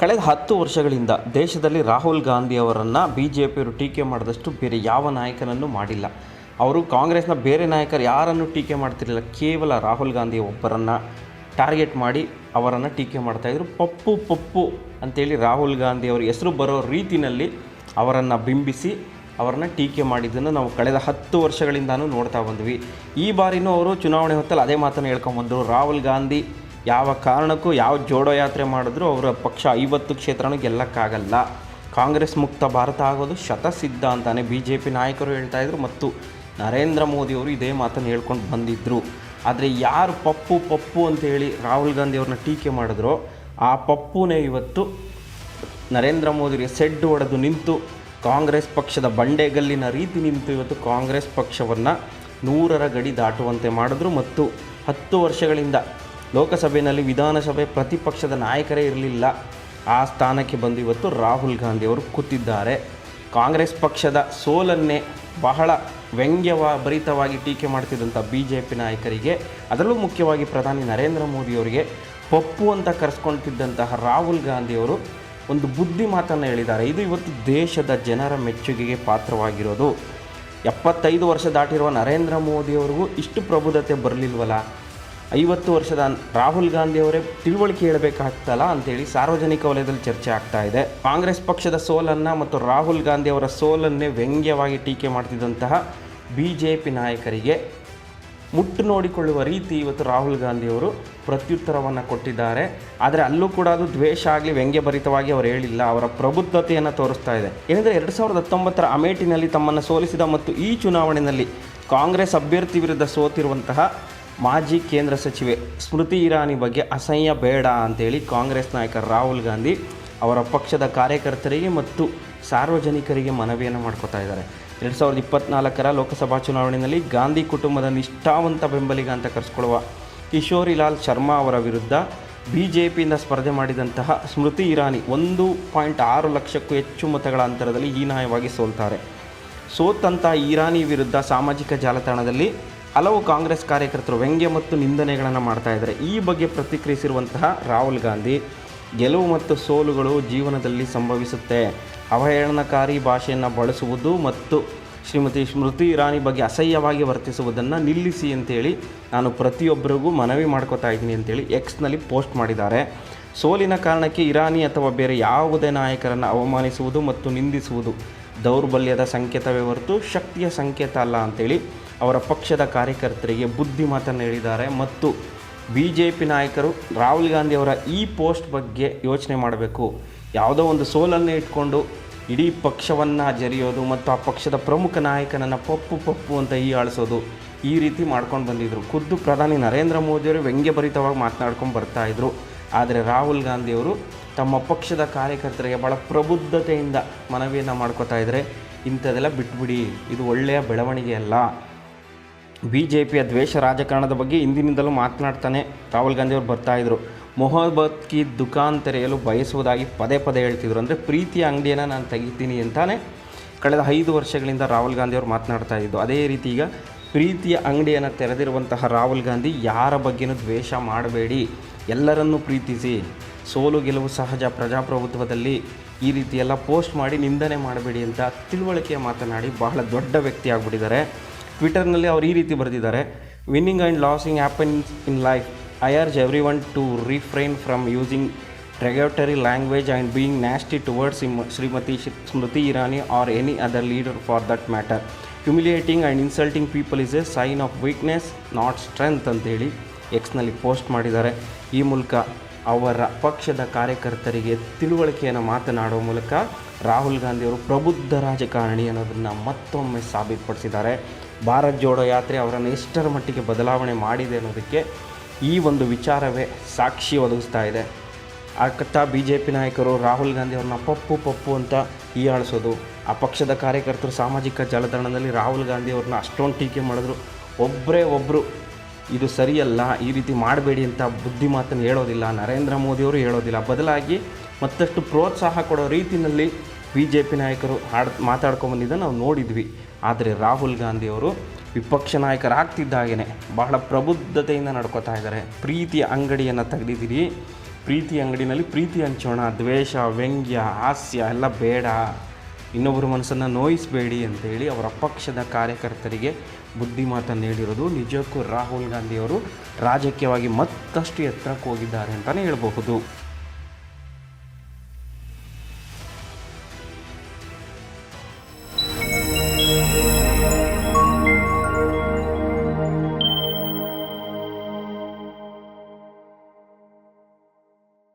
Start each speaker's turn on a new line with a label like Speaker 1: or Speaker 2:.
Speaker 1: ಕಳೆದ ಹತ್ತು ವರ್ಷಗಳಿಂದ ದೇಶದಲ್ಲಿ ರಾಹುಲ್ ಗಾಂಧಿ ಅವರನ್ನು ಬಿ ಜೆ ಪಿಯವರು ಟೀಕೆ ಮಾಡಿದಷ್ಟು ಬೇರೆ ಯಾವ ನಾಯಕನನ್ನು ಮಾಡಿಲ್ಲ. ಅವರು ಕಾಂಗ್ರೆಸ್ನ ಬೇರೆ ನಾಯಕರು ಯಾರನ್ನು ಟೀಕೆ ಮಾಡ್ತಿರಲಿಲ್ಲ. ಕೇವಲ ರಾಹುಲ್ ಗಾಂಧಿ ಒಬ್ಬರನ್ನು ಟಾರ್ಗೆಟ್ ಮಾಡಿ ಅವರನ್ನು ಟೀಕೆ ಮಾಡ್ತಾಯಿದ್ರು ಪಪ್ಪು ಪಪ್ಪು ಅಂತೇಳಿ ರಾಹುಲ್ ಗಾಂಧಿ ಅವರ ಹೆಸರು ಬರೋ ರೀತಿಯಲ್ಲಿ ಅವರನ್ನು ಬಿಂಬಿಸಿ ಅವರನ್ನು ಟೀಕೆ ಮಾಡಿದ್ದನ್ನು ನಾವು ಕಳೆದ ಹತ್ತು ವರ್ಷಗಳಿಂದನೂ ನೋಡ್ತಾ ಬಂದ್ವಿ. ಈ ಬಾರಿನೂ ಅವರು ಚುನಾವಣೆ ಹೊತ್ತಲ್ಲಿ ಅದೇ ಮಾತನ್ನು ಹೇಳ್ಕೊಂಬಂದರು. ರಾಹುಲ್ ಗಾಂಧಿ ಯಾವ ಕಾರಣಕ್ಕೂ ಯಾವ ಜೋಡೋ ಯಾತ್ರೆ ಮಾಡಿದ್ರು ಅವರ ಪಕ್ಷ ಐವತ್ತು ಕ್ಷೇತ್ರನೂ ಗೆಲ್ಲಕ್ಕಾಗಲ್ಲ. ಕಾಂಗ್ರೆಸ್ ಮುಕ್ತ ಭಾರತ ಆಗೋದು ಶತಸಿದ್ಧ ಅಂತಾನೆ ಬಿ ಜೆ ಪಿ ನಾಯಕರು ಹೇಳ್ತಾಯಿದ್ರು ಮತ್ತು ನರೇಂದ್ರ ಮೋದಿಯವರು ಇದೇ ಮಾತನ್ನು ಹೇಳ್ಕೊಂಡು ಬಂದಿದ್ದರು ಆದರೆ ಯಾರು ಪಪ್ಪು ಪಪ್ಪು ಅಂತೇಳಿ ರಾಹುಲ್ ಗಾಂಧಿ ಅವ್ರನ್ನ ಟೀಕೆ ಮಾಡಿದ್ರೋ ಆ ಪಪ್ಪುನೇ ಇವತ್ತು ನರೇಂದ್ರ ಮೋದಿಗೆ ಸೆಡ್ಡು ಹೊಡೆದು ನಿಂತು ಕಾಂಗ್ರೆಸ್ ಪಕ್ಷದ ಬಂಡೆಗಲ್ಲಿನ ರೀತಿ ನಿಂತು ಇವತ್ತು ಕಾಂಗ್ರೆಸ್ ಪಕ್ಷವನ್ನು ನೂರರ ಗಡಿ ದಾಟುವಂತೆ ಮಾಡಿದ್ರು ಮತ್ತು ಹತ್ತು ವರ್ಷಗಳಿಂದ ಲೋಕಸಭೆಯಲ್ಲಿ ವಿಧಾನಸಭೆ ಪ್ರತಿಪಕ್ಷದ ನಾಯಕರೇ ಇರಲಿಲ್ಲ. ಆ ಸ್ಥಾನಕ್ಕೆ ಬಂದು ಇವತ್ತು ರಾಹುಲ್ ಗಾಂಧಿ ಅವರು ಕೂತಿದ್ದಾರೆ. ಕಾಂಗ್ರೆಸ್ ಪಕ್ಷದ ಸೋಲನ್ನೇ ಬಹಳ ವ್ಯಂಗ್ಯವ ಭರಿತವಾಗಿ ಟೀಕೆ ಮಾಡ್ತಿದ್ದಂಥ ಬಿ ಜೆ ಪಿ ನಾಯಕರಿಗೆ, ಅದರಲ್ಲೂ ಮುಖ್ಯವಾಗಿ ಪ್ರಧಾನಿ ನರೇಂದ್ರ ಮೋದಿಯವರಿಗೆ ಪಪ್ಪು ಅಂತ ಕರೆಸ್ಕೊಳ್ತಿದ್ದಂತಹ ರಾಹುಲ್ ಗಾಂಧಿಯವರು ಒಂದು ಬುದ್ಧಿ ಮಾತನ್ನು ಹೇಳಿದ್ದಾರೆ. ಇದು ಇವತ್ತು ದೇಶದ ಜನರ ಮೆಚ್ಚುಗೆಗೆ ಪಾತ್ರವಾಗಿರೋದು. ಎಪ್ಪತ್ತೈದು ವರ್ಷ ದಾಟಿರುವ ನರೇಂದ್ರ ಮೋದಿಯವ್ರಿಗೂ ಇಷ್ಟು ಪ್ರಬುದ್ಧತೆ ಬರಲಿಲ್ವಲ್ಲ? ಐವತ್ತು ವರ್ಷದ ರಾಹುಲ್ ಗಾಂಧಿಯವರೇ ತಿಳುವಳಿಕೆ ಹೇಳಬೇಕಾಗ್ತಲ್ಲ ಅಂತೇಳಿ ಸಾರ್ವಜನಿಕ ವಲಯದಲ್ಲಿ ಚರ್ಚೆ ಆಗ್ತಾ ಇದೆ. ಕಾಂಗ್ರೆಸ್ ಪಕ್ಷದ ಸೋಲನ್ನು ಮತ್ತು ರಾಹುಲ್ ಗಾಂಧಿ ಅವರ ಸೋಲನ್ನೇ ವ್ಯಂಗ್ಯವಾಗಿ ಟೀಕೆ ಮಾಡ್ತಿದ್ದಂತಹ ಬಿ ಜೆ ಪಿ ನಾಯಕರಿಗೆ ಮುಟ್ಟು ನೋಡಿಕೊಳ್ಳುವ ರೀತಿ ಇವತ್ತು ರಾಹುಲ್ ಗಾಂಧಿಯವರು ಪ್ರತ್ಯುತ್ತರವನ್ನು ಕೊಟ್ಟಿದ್ದಾರೆ. ಆದರೆ ಅಲ್ಲೂ ಕೂಡ ಅದು ದ್ವೇಷ ಆಗಲಿ ವ್ಯಂಗ್ಯಭರಿತವಾಗಿ ಅವರು ಹೇಳಿಲ್ಲ, ಅವರ ಪ್ರಬುದ್ಧತೆಯನ್ನು ತೋರಿಸ್ತಾ ಇದೆ. ಏನೆಂದರೆ ಎರಡು ಸಾವಿರದ ಹತ್ತೊಂಬತ್ತರ ಅಮೇಠಿನಲ್ಲಿ ತಮ್ಮನ್ನು ಸೋಲಿಸಿದ ಮತ್ತು ಈ ಚುನಾವಣೆಯಲ್ಲಿ ಕಾಂಗ್ರೆಸ್ ಅಭ್ಯರ್ಥಿ ವಿರುದ್ಧ ಸೋತಿರುವಂತಹ ಮಾಜಿ ಕೇಂದ್ರ ಸಚಿವೆ ಸ್ಮೃತಿ ಇರಾನಿ ಬಗ್ಗೆ ಅಸಹ್ಯ ಬೇಡ ಅಂತೇಳಿ ಕಾಂಗ್ರೆಸ್ ನಾಯಕ ರಾಹುಲ್ ಗಾಂಧಿ ಅವರ ಪಕ್ಷದ ಕಾರ್ಯಕರ್ತರಿಗೆ ಮತ್ತು ಸಾರ್ವಜನಿಕರಿಗೆ ಮನವಿಯನ್ನು ಮಾಡ್ಕೋತಾ ಇದ್ದಾರೆ. ಎರಡು ಸಾವಿರದ ಇಪ್ಪತ್ನಾಲ್ಕರ ಲೋಕಸಭಾ ಚುನಾವಣೆಯಲ್ಲಿ ಗಾಂಧಿ ಕುಟುಂಬದ ನಿಷ್ಠಾವಂತ ಬೆಂಬಲಿಗ ಅಂತ ಕರೆಸ್ಕೊಳ್ಳುವ ಕಿಶೋರಿಲಾಲ್ ಶರ್ಮಾ ಅವರ ವಿರುದ್ಧ ಬಿ ಜೆ ಪಿಯಿಂದ ಸ್ಪರ್ಧೆ ಮಾಡಿದಂತಹ ಸ್ಮೃತಿ ಇರಾನಿ ಒಂದು ಪಾಯಿಂಟ್ ಆರು ಲಕ್ಷಕ್ಕೂ ಹೆಚ್ಚು ಮತಗಳ ಅಂತರದಲ್ಲಿ ಹೀನಾಯವಾಗಿ ಸೋಲ್ತಾರೆ. ಸೋತಂತಹ ಇರಾನಿ ವಿರುದ್ಧ ಸಾಮಾಜಿಕ ಜಾಲತಾಣದಲ್ಲಿ ಹಲವು ಕಾಂಗ್ರೆಸ್ ಕಾರ್ಯಕರ್ತರು ವ್ಯಂಗ್ಯ ಮತ್ತು ನಿಂದನೆಗಳನ್ನು ಮಾಡ್ತಾ ಇದ್ದಾರೆ. ಈ ಬಗ್ಗೆ ಪ್ರತಿಕ್ರಿಯಿಸಿರುವಂತಹ ರಾಹುಲ್ ಗಾಂಧಿ, ಗೆಲುವು ಮತ್ತು ಸೋಲುಗಳು ಜೀವನದಲ್ಲಿ ಸಂಭವಿಸುತ್ತೆ. ಅವಹೇಳನಕಾರಿ ಭಾಷೆಯನ್ನು ಬಳಸುವುದು ಮತ್ತು ಶ್ರೀಮತಿ ಸ್ಮೃತಿ ಇರಾನಿ ಬಗ್ಗೆ ಅಸಹ್ಯವಾಗಿ ವರ್ತಿಸುವುದನ್ನು ನಿಲ್ಲಿಸಿ ಅಂತೇಳಿ ನಾನು ಪ್ರತಿಯೊಬ್ಬರಿಗೂ ಮನವಿ ಮಾಡ್ಕೋತಾ ಇದ್ದೀನಿ ಅಂತೇಳಿ ಎಕ್ಸ್ನಲ್ಲಿ ಪೋಸ್ಟ್ ಮಾಡಿದ್ದಾರೆ. ಸೋಲಿನ ಕಾರಣಕ್ಕೆ ಇರಾನಿ ಅಥವಾ ಬೇರೆ ಯಾವುದೇ ನಾಯಕರನ್ನು ಅವಮಾನಿಸುವುದು ಮತ್ತು ನಿಂದಿಸುವುದು ದೌರ್ಬಲ್ಯದ ಸಂಕೇತವೇ ಹೊರತು ಶಕ್ತಿಯ ಸಂಕೇತ ಅಲ್ಲ ಅಂತೇಳಿ ಅವರ ಪಕ್ಷದ ಕಾರ್ಯಕರ್ತರಿಗೆ ಬುದ್ಧಿ ಮಾತನ್ನು ಹೇಳಿದ್ದಾರೆ ಮತ್ತು ಬಿ ಜೆ ಪಿ ನಾಯಕರು ರಾಹುಲ್ ಗಾಂಧಿ ಅವರ ಈ ಪೋಸ್ಟ್ ಬಗ್ಗೆ ಯೋಚನೆ ಮಾಡಬೇಕು. ಯಾವುದೋ ಒಂದು ಸೋಲನ್ನೇ ಇಟ್ಕೊಂಡು ಇಡೀ ಪಕ್ಷವನ್ನು ಜರಿಯೋದು ಮತ್ತು ಆ ಪಕ್ಷದ ಪ್ರಮುಖ ನಾಯಕನನ್ನು ಪಪ್ಪು ಪಪ್ಪು ಅಂತ ಈ ಆಳಿಸೋದು ಈ ರೀತಿ ಮಾಡ್ಕೊಂಡು ಬಂದಿದ್ದರು ಖುದ್ದು ಪ್ರಧಾನಿ ನರೇಂದ್ರ ಮೋದಿಯವರು ವ್ಯಂಗ್ಯಭರಿತವಾಗಿ ಮಾತನಾಡ್ಕೊಂಡು ಬರ್ತಾಯಿದ್ರು ಆದರೆ ರಾಹುಲ್ ಗಾಂಧಿಯವರು ತಮ್ಮ ಪಕ್ಷದ ಕಾರ್ಯಕರ್ತರಿಗೆ ಭಾಳ ಪ್ರಬುದ್ಧತೆಯಿಂದ ಮನವಿಯನ್ನು ಮಾಡ್ಕೋತಾ ಇದ್ದರೆ ಇಂಥದ್ದೆಲ್ಲ ಬಿಟ್ಬಿಡಿ. ಇದು ಒಳ್ಳೆಯ ಬೆಳವಣಿಗೆ ಅಲ್ಲ. ಬಿ ಜೆ ಪಿಯ ದ್ವೇಷ ರಾಜಕಾರಣದ ಬಗ್ಗೆ ಇಂದಿನಿಂದಲೂ ಮಾತನಾಡ್ತಾನೆ ರಾಹುಲ್ ಗಾಂಧಿ ಅವರು ಬರ್ತಾಯಿದ್ರು ಮೊಹಬ್ಬತ್ ಕಿ ದುಕಾನ್ ತೆರೆಯಲು ಬಯಸುವುದಾಗಿ ಪದೇ ಪದೇ ಹೇಳ್ತಿದ್ರು. ಅಂದರೆ ಪ್ರೀತಿಯ ಅಂಗಡಿಯನ್ನು ನಾನು ತೆಗಿತೀನಿ ಅಂತಾನೆ ಕಳೆದ ಐದು ವರ್ಷಗಳಿಂದ ರಾಹುಲ್ ಗಾಂಧಿ ಅವರು ಮಾತನಾಡ್ತಾ ಇದ್ದು ಅದೇ ರೀತಿ ಈಗ ಪ್ರೀತಿಯ ಅಂಗಡಿಯನ್ನು ತೆರೆದಿರುವಂತಹ ರಾಹುಲ್ ಗಾಂಧಿ ಯಾರ ಬಗ್ಗೆನೂ ದ್ವೇಷ ಮಾಡಬೇಡಿ. ಎಲ್ಲರನ್ನೂ ಪ್ರೀತಿಸಿ. ಸೋಲು ಗೆಲುವು ಸಹಜ ಪ್ರಜಾಪ್ರಭುತ್ವದಲ್ಲಿ ಈ ರೀತಿಯೆಲ್ಲ ಪೋಸ್ಟ್ ಮಾಡಿ ನಿಂದನೆ ಮಾಡಬೇಡಿ ಅಂತ ತಿಳುವಳಿಕೆಯ ಮಾತನಾಡಿ ಬಹಳ ದೊಡ್ಡ ವ್ಯಕ್ತಿ ಆಗಿಬಿಟ್ಟಿದ್ದಾರೆ. ಟ್ವಿಟರ್ನಲ್ಲಿ ಅವ್ರು ಈ ರೀತಿ ಬರೆದಿದ್ದಾರೆ winning and losing happen in life I urge every one to refrain from using regulatory language and being nasty towards Shrimati Smriti Irani or any other leader for that matter humiliating and insulting people is a sign of weakness not strength ಅಂತೇಳಿ ಎಕ್ಸ್ನಲ್ಲಿ post ಮಾಡಿದ್ದಾರೆ. ಈ ಮೂಲಕ ಅವರ ಪಕ್ಷದ ಕಾರ್ಯಕರ್ತರಿಗೆ ತಿಳುವಳಿಕೆಯನ್ನು ಮಾತನಾಡುವ ಮೂಲಕ ರಾಹುಲ್ ಗಾಂಧಿಯವರು ಪ್ರಬುದ್ಧ ರಾಜಕಾರಣಿ ಅನ್ನೋದನ್ನು ಮತ್ತೊಮ್ಮೆ ಸಾಬೀತುಪಡಿಸಿದ್ದಾರೆ. ಭಾರತ್ ಜೋಡೋ ಯಾತ್ರೆ ಅವರನ್ನು ಎಷ್ಟರ ಮಟ್ಟಿಗೆ ಬದಲಾವಣೆ ಮಾಡಿದೆ ಅನ್ನೋದಕ್ಕೆ ಈ ಒಂದು ವಿಚಾರವೇ ಸಾಕ್ಷಿ ಒದಗಿಸ್ತಾ ಇದೆ. ಅಕ್ಕತ್ತ ಬಿ ಜೆ ಪಿ ನಾಯಕರು ರಾಹುಲ್ ಗಾಂಧಿ ಅವ್ರನ್ನ ಪಪ್ಪು ಪಪ್ಪು ಅಂತ ಹೀಯಾಳಿಸೋದು, ಆ ಪಕ್ಷದ ಕಾರ್ಯಕರ್ತರು ಸಾಮಾಜಿಕ ಜಾಲತಾಣದಲ್ಲಿ ರಾಹುಲ್ ಗಾಂಧಿ ಅವ್ರನ್ನ ಅಷ್ಟೊಂದು ಟೀಕೆ ಮಾಡಿದ್ರು. ಒಬ್ಬರೇ ಒಬ್ಬರು ಇದು ಸರಿಯಲ್ಲ, ಈ ರೀತಿ ಮಾಡಬೇಡಿ ಅಂತ ಬುದ್ಧಿ ಮಾತನ್ನು ಹೇಳೋದಿಲ್ಲ, ನರೇಂದ್ರ ಮೋದಿಯವರು ಹೇಳೋದಿಲ್ಲ. ಬದಲಾಗಿ ಮತ್ತಷ್ಟು ಪ್ರೋತ್ಸಾಹ ಕೊಡೋ ರೀತಿಯಲ್ಲಿ ಬಿ ಜೆ ಪಿ ನಾಯಕರು ಹಾಡ್ ಮಾತಾಡ್ಕೊಂಬಂದಿದ್ದನ್ನು ನಾವು ನೋಡಿದ್ವಿ. ಆದರೆ ರಾಹುಲ್ ಗಾಂಧಿಯವರು ವಿಪಕ್ಷ ನಾಯಕರಾಗ್ತಿದ್ದಾಗೇ ಬಹಳ ಪ್ರಬುದ್ಧತೆಯಿಂದ ನಡ್ಕೋತಾ ಇದ್ದಾರೆ. ಪ್ರೀತಿಯ ಅಂಗಡಿಯನ್ನು ತೆಗೆದಿದ್ದೀರಿ. ಪ್ರೀತಿ ಅಂಗಡಿನಲ್ಲಿ ಪ್ರೀತಿ ಹಂಚೋಣ, ದ್ವೇಷ, ವ್ಯಂಗ್ಯ, ಹಾಸ್ಯ ಎಲ್ಲ ಬೇಡ. ಇನ್ನೊಬ್ಬರ ಮನಸ್ಸನ್ನು ನೋಯಿಸಬೇಡಿ ಅಂತೇಳಿ ಅವರ ಪಕ್ಷದ ಕಾರ್ಯಕರ್ತರಿಗೆ ಬುದ್ಧಿ ಮಾತನ್ನು ನೀಡಿರೋದು ನಿಜಕ್ಕೂ ರಾಹುಲ್ ಗಾಂಧಿಯವರು ರಾಜಕೀಯವಾಗಿ ಮತ್ತಷ್ಟು ಎತ್ತರಕ್ಕೆ ಹೋಗಿದ್ದಾರೆ ಅಂತಲೇ ಹೇಳಬಹುದು.